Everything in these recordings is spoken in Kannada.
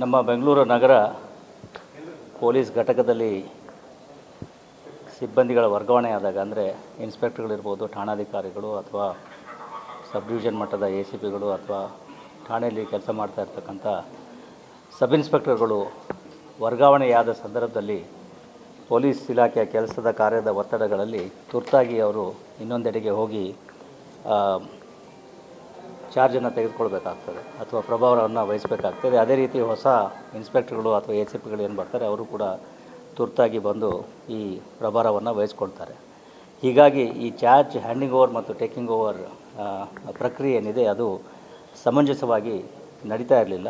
ನಮ್ಮ ಬೆಂಗಳೂರು ನಗರ ಪೊಲೀಸ್ ಘಟಕದಲ್ಲಿ ಸಿಬ್ಬಂದಿಗಳ ವರ್ಗಾವಣೆ ಆದಾಗ, ಅಂದರೆ ಇನ್ಸ್ಪೆಕ್ಟರ್ಗಳಿರ್ಬೋದು, ಠಾಣಾಧಿಕಾರಿಗಳು ಅಥವಾ ಸಬ್ ಡಿವಿಷನ್ ಮಟ್ಟದ ಎ ಸಿ ಪಿಗಳು ಅಥವಾ ಠಾಣೆಯಲ್ಲಿ ಕೆಲಸ ಮಾಡ್ತಾ ಇರ್ತಕ್ಕಂಥ ಸಬ್ ಇನ್ಸ್ಪೆಕ್ಟರ್ಗಳು ವರ್ಗಾವಣೆಯಾದ ಸಂದರ್ಭದಲ್ಲಿ ಪೊಲೀಸ್ ಇಲಾಖೆಯ ಕೆಲಸದ ಕಾರ್ಯದ ಒತ್ತಡಗಳಲ್ಲಿ ತುರ್ತಾಗಿ ಅವರು ಇನ್ನೊಂದೆಡೆಗೆ ಹೋಗಿ ಚಾರ್ಜನ್ನು ತೆಗೆದುಕೊಳ್ಬೇಕಾಗ್ತದೆ ಅಥವಾ ಪ್ರಭಾವವನ್ನು ವಹಿಸಬೇಕಾಗ್ತದೆ. ಅದೇ ರೀತಿ ಹೊಸ ಇನ್ಸ್ಪೆಕ್ಟರ್ಗಳು ಅಥವಾ ಎ ಸಿ ಪಿಗಳು ಏನು ಬರ್ತಾರೆ ಅವರು ಕೂಡ ತುರ್ತಾಗಿ ಬಂದು ಈ ಪ್ರಭಾರವನ್ನು ವಹಿಸ್ಕೊಳ್ತಾರೆ. ಹೀಗಾಗಿ ಈ ಚಾರ್ಜ್ ಹ್ಯಾಂಡಿಂಗ್ ಓವರ್ ಮತ್ತು ಟೇಕಿಂಗ್ ಓವರ್ ಪ್ರಕ್ರಿಯೆ ಏನಿದೆ, ಅದು ಸಮಂಜಸವಾಗಿ ನಡೀತಾ ಇರಲಿಲ್ಲ.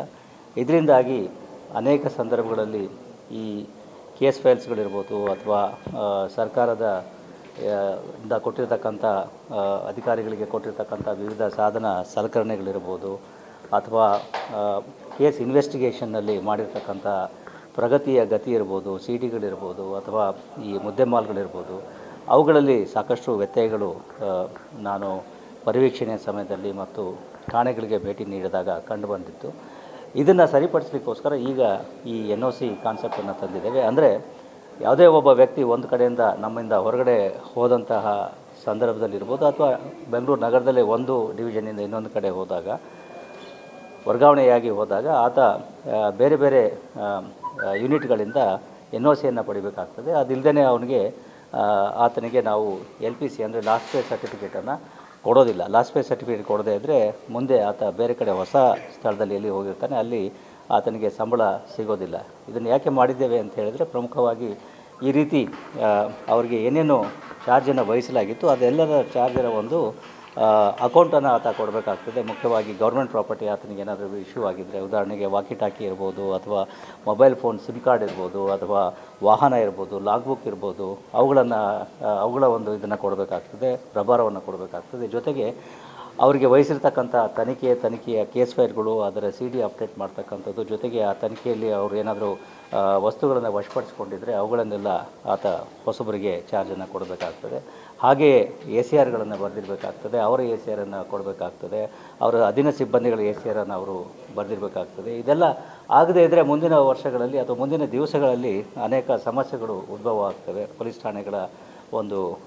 ಇದರಿಂದಾಗಿ ಅನೇಕ ಸಂದರ್ಭಗಳಲ್ಲಿ ಈ ಕೇಸ್ ಫೈಲ್ಸ್ಗಳಿರ್ಬೋದು ಅಥವಾ ಸರ್ಕಾರದ ಇಂದ ಕೊಟ್ಟಿರ್ತಕ್ಕಂಥ ಅಧಿಕಾರಿಗಳಿಗೆ ಕೊಟ್ಟಿರ್ತಕ್ಕಂಥ ವಿವಿಧ ಸಾಧನ ಸಲಕರಣೆಗಳಿರ್ಬೋದು ಅಥವಾ ಕೇಸ್ ಇನ್ವೆಸ್ಟಿಗೇಷನ್ನಲ್ಲಿ ಮಾಡಿರ್ತಕ್ಕಂಥ ಪ್ರಗತಿಯ ಗತಿ ಇರ್ಬೋದು ಸಿ ಡಿಗಳಿರ್ಬೋದು ಅಥವಾ ಈ ಮುದ್ದೆ ಮಾಲ್ಗಳಿರ್ಬೋದು, ಅವುಗಳಲ್ಲಿ ಸಾಕಷ್ಟು ವ್ಯತ್ಯಯಗಳು ನಾನು ಪರಿವೀಕ್ಷಣೆಯ ಸಮಯದಲ್ಲಿ ಮತ್ತು ಠಾಣೆಗಳಿಗೆ ಭೇಟಿ ನೀಡಿದಾಗ ಕಂಡುಬಂದಿತ್ತು ಇದನ್ನು ಸರಿಪಡಿಸಲಿಕ್ಕೋಸ್ಕರ ಈಗ ಈ ಎನ್ ಒ ಸಿ ಕಾನ್ಸೆಪ್ಟನ್ನು ತಂದಿದ್ದೇವೆ. ಅಂದರೆ ಯಾವುದೇ ಒಬ್ಬ ವ್ಯಕ್ತಿ ಒಂದು ಕಡೆಯಿಂದ ನಮ್ಮಿಂದ ಹೊರಗಡೆ ಹೋದಂತಹ ಸಂದರ್ಭದಲ್ಲಿರ್ಬೋದು ಅಥವಾ ಬೆಂಗಳೂರು ನಗರದಲ್ಲೇ ಒಂದು ಡಿವಿಷನಿಂದ ಇನ್ನೊಂದು ಕಡೆ ಹೋದಾಗ, ವರ್ಗಾವಣೆಯಾಗಿ ಹೋದಾಗ ಆತ ಬೇರೆ ಬೇರೆ ಯೂನಿಟ್ಗಳಿಂದ ಎನ್ ಒ ಸಿಯನ್ನು ಪಡಿಬೇಕಾಗ್ತದೆ. ಅದಿಲ್ಲದೇ ಅವನಿಗೆ ಆತನಿಗೆ ನಾವು ಎಲ್ ಪಿ ಸಿ ಅಂದರೆ ಲಾಸ್ಟ್ ಪೇ ಸರ್ಟಿಫಿಕೇಟನ್ನು ಕೊಡೋದಿಲ್ಲ. ಲಾಸ್ಟ್ ಪೇ ಸರ್ಟಿಫಿಕೇಟ್ ಕೊಡದೇ ಇದ್ದರೆ ಮುಂದೆ ಆತ ಬೇರೆ ಕಡೆ ಹೊಸ ಸ್ಥಳದಲ್ಲಿ ಎಲ್ಲಿ ಹೋಗಿರ್ತಾನೆ, ಅಲ್ಲಿ ಆತನಿಗೆ ಸಂಬಳ ಸಿಗೋದಿಲ್ಲ. ಇದನ್ನು ಯಾಕೆ ಮಾಡಿದ್ದೇವೆ ಅಂತ ಹೇಳಿದರೆ ಪ್ರಮುಖವಾಗಿ ಈ ರೀತಿ ಅವರಿಗೆ ಏನೇನು ಚಾರ್ಜನ್ನು ವಹಿಸಲಾಗಿತ್ತು. ಅದೆಲ್ಲರ ಚಾರ್ಜರ ಒಂದು ಅಕೌಂಟನ್ನು ಆತ ಕೊಡಬೇಕಾಗ್ತದೆ. ಮುಖ್ಯವಾಗಿ ಗೌರ್ಮೆಂಟ್ ಪ್ರಾಪರ್ಟಿ ಆತನಿಗೆ ಏನಾದರೂ ಇಶ್ಯೂ ಆಗಿದ್ದರೆ ಉದಾಹರಣೆಗೆ ವಾಕಿ ಟಾಕಿ ಇರ್ಬೋದು, ಅಥವಾ ಮೊಬೈಲ್ ಫೋನ್ ಸಿಮ್ ಕಾರ್ಡ್ ಇರ್ಬೋದು, ಅಥವಾ ವಾಹನ ಇರ್ಬೋದು ಲಾಗ್ ಬುಕ್ ಇರ್ಬೋದು, ಅವುಗಳನ್ನು ಅವುಗಳ ಒಂದು ಇದನ್ನು ಕೊಡಬೇಕಾಗ್ತದೆ, ಪ್ರಭಾರವನ್ನು ಕೊಡಬೇಕಾಗ್ತದೆ. ಜೊತೆಗೆ ಅವರಿಗೆ ವಹಿಸಿರ್ತಕ್ಕಂಥ ತನಿಖೆ ತನಿಖೆಯ ಕೇಸ್ ಫೈಲ್ಗಳು, ಅದರ ಸಿ ಡಿ ಅಪ್ಡೇಟ್ ಮಾಡ್ತಕ್ಕಂಥದ್ದು, ಜೊತೆಗೆ ಆ ತನಿಖೆಯಲ್ಲಿ ಅವರು ಏನಾದರೂ ವಸ್ತುಗಳನ್ನು ವಶಪಡಿಸ್ಕೊಂಡಿದ್ದರೆ ಅವುಗಳನ್ನೆಲ್ಲ ಆತ ಹೊಸಬರಿಗೆ ಚಾರ್ಜನ್ನು ಕೊಡಬೇಕಾಗ್ತದೆ. ಹಾಗೆಯೇ ಎ ಸಿ ಆರ್ಗಳನ್ನು ಬರೆದಿರಬೇಕಾಗ್ತದೆ, ಅವರ ಎ ಸಿ ಆರನ್ನು ಕೊಡಬೇಕಾಗ್ತದೆ, ಅವರ ಅಧೀನ ಸಿಬ್ಬಂದಿಗಳ ಎ ಸಿ ಆರನ್ನು ಅವರು ಬರೆದಿರಬೇಕಾಗ್ತದೆ. ಇದೆಲ್ಲ ಆಗದೇ ಇದ್ದರೆ ಮುಂದಿನ ವರ್ಷಗಳಲ್ಲಿ ಅಥವಾ ಮುಂದಿನ ದಿವಸಗಳಲ್ಲಿ ಅನೇಕ ಸಮಸ್ಯೆಗಳು ಉದ್ಭವ ಆಗ್ತವೆ. ಪೊಲೀಸ್ ಠಾಣೆಗಳ ಒಂದು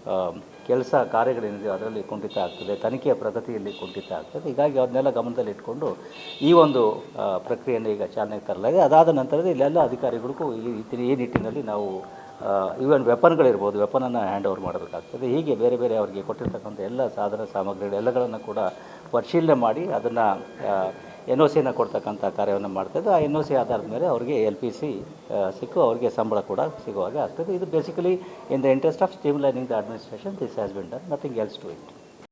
ಕೆಲಸ ಕಾರ್ಯಗಳೇನಿದೆ ಅದರಲ್ಲಿ ಕುಂಠಿತ ಆಗ್ತದೆ, ತನಿಖೆಯ ಪ್ರಗತಿಯಲ್ಲಿ ಕುಂಠಿತ ಆಗ್ತದೆ. ಹೀಗಾಗಿ ಅದನ್ನೆಲ್ಲ ಗಮನದಲ್ಲಿ ಇಟ್ಕೊಂಡು ಈ ಒಂದು ಪ್ರಕ್ರಿಯೆಯನ್ನು ಈಗ ಚಾಲನೆಗೆ ತರಲಾಗಿದೆ. ಅದಾದ ನಂತರದಲ್ಲಿ ಇಲ್ಲೆಲ್ಲ ಅಧಿಕಾರಿಗಳಿಗೂ ಈ- ಈ ನಿಟ್ಟಿನಲ್ಲಿ ನಾವು ಈವನ್ ವೆಪನ್ಗಳಿರ್ಬೋದು ವೆಪನನ್ನು ಹ್ಯಾಂಡ್ ಓವರ್ ಮಾಡಬೇಕಾಗ್ತದೆ. ಹೀಗೆ ಬೇರೆ ಬೇರೆ ಅವರಿಗೆ ಕೊಟ್ಟಿರ್ತಕ್ಕಂಥ ಎಲ್ಲ ಸಾಧನ ಸಾಮಗ್ರಿಗಳು, ಎಲ್ಲಗಳನ್ನು ಕೂಡ ಪರಿಶೀಲನೆ ಮಾಡಿ ಅದನ್ನು ಎನ್ ಒ ಸಿನ ಕೊಡ್ತಕ್ಕಂಥ ಕಾರ್ಯವನ್ನು ಮಾಡ್ತಾಯಿದ್ದು ಆ ಎನ್ ಒ ಸಿ ಆಧಾರದ ಮೇಲೆ ಅವರಿಗೆ ಎಲ್ ಪಿ ಸಿ ಸಿಕ್ಕು ಅವರಿಗೆ ಸಂಬಳ ಕೂಡ ಸಿಗುವ ಹಾಗೆ ಆಗ್ತದೆ. ಇದು basically in the interest of streamlining the administration this has been done nothing else to it